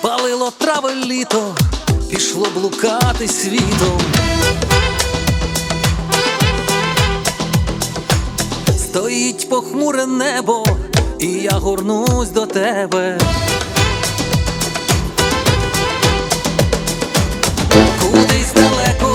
Спалило трави літо, пішло блукати світом. Стоїть похмуре небо, і я горнусь до тебе. Кудись далеко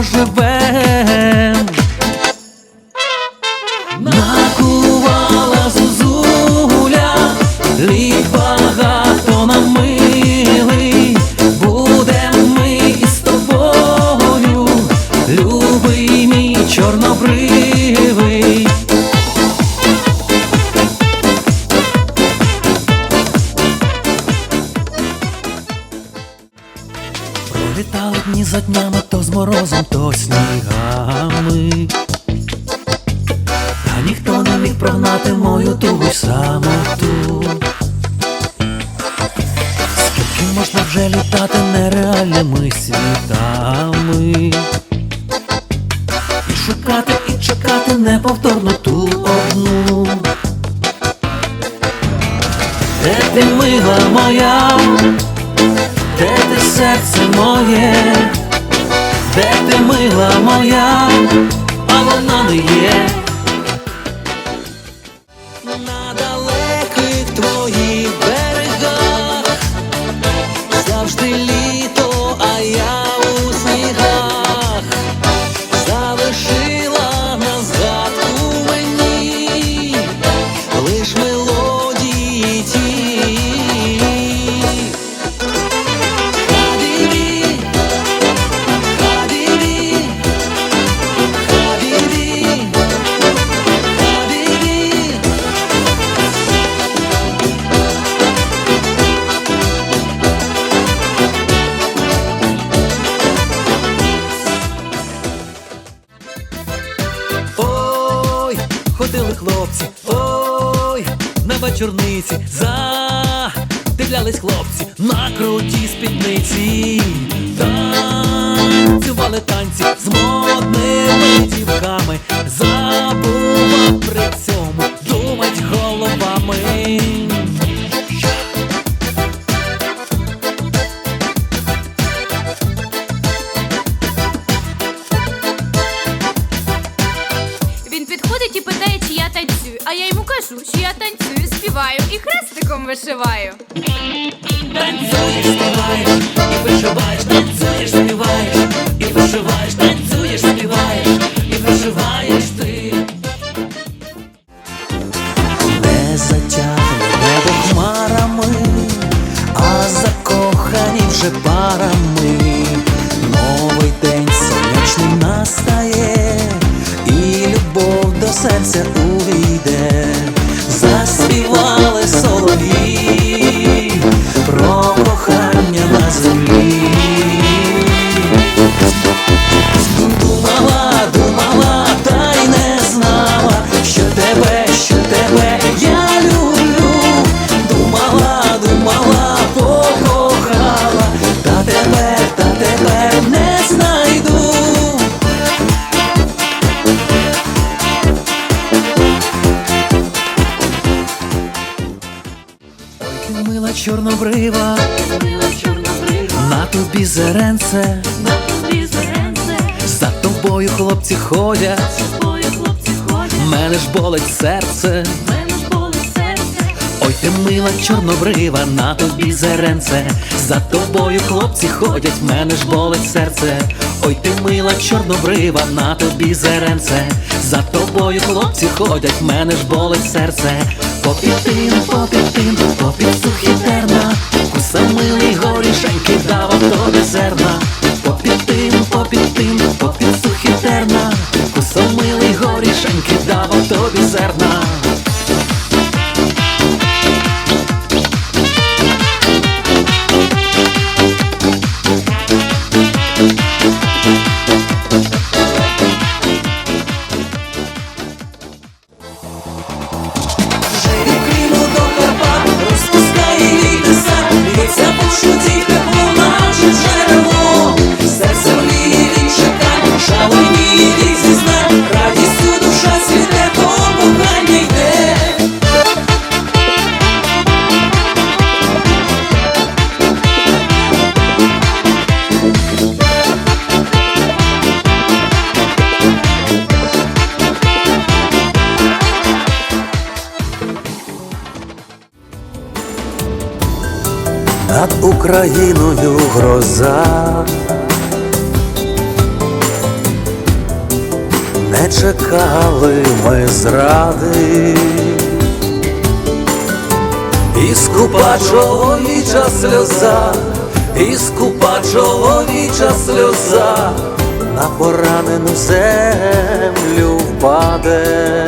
разом. Накувала зозуля, літ багато нам милий, будем ми із тобою, любий мій чорнобривий. Пролітали дні за днями, то з морозом, чекати на вечорниці задивлялись хлопці на круті спідниці, танцювали танці з модними дівками, вишиваю. Танцюєш, співаєш, чорнобрива, на тобі зеренце, за тобою хлопці ходять, мене ж болить серце. Ой, ти мила чорнобрива, на тобі зеренце, за тобою хлопці ходять, мене ж болить серце. Ой, ти мила чорнобрива, на тобі зеренце, за тобою хлопці ходять, мене ж болить серце. Попід тим, попід сухі терна, куса милий горішеньки давав тобі зерна. Попід тим, попід сухі терна, куса милий горішеньки давав над Україною гроза. Не чекали ми зради, і скупа чоловіча сльоза, і скупа чоловіча сльоза на поранену землю впаде.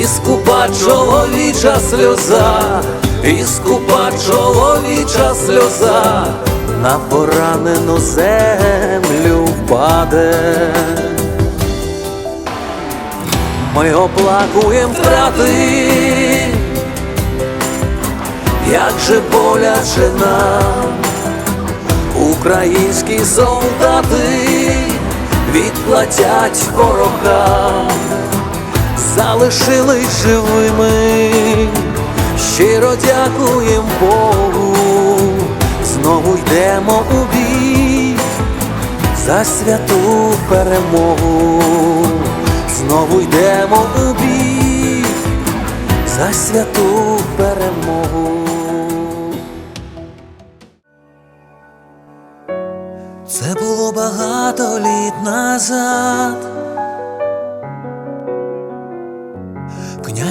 І скупа чоловіча сльоза, і скупа чоловіча сльоза на поранену землю впаде. Ми оплакуєм втрати, як же боляче нам, українські солдати відплатять ворогам залишились живими, щиро дякуєм Богу, знову йдемо у бій за святу перемогу, знову йдемо у бій за святу перемогу. Це було багато літ назад.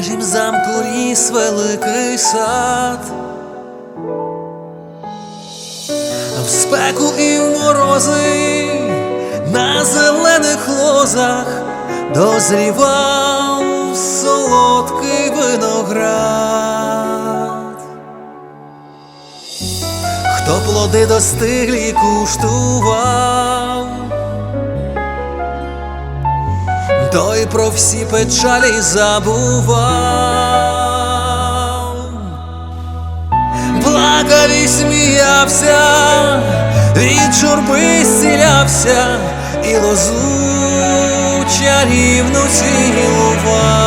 Княжім замку ріс великий сад, в спеку і в морози на зелених лозах дозрівав солодкий виноград. Хто плоди достиглі куштував, той про всі печалі забував, плакав і сміявся, від журби зцілявся і лозу чарівну цілував.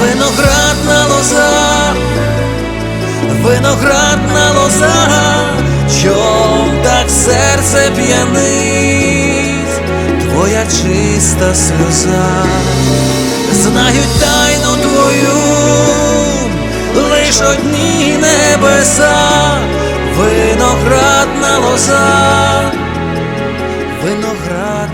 Виноградна лоза, виноградна лоза, чом так серце п'янить, твоя чиста сльоза, знають тайну твою, лиш одні небеса, виноградна лоза, виноградна лоза.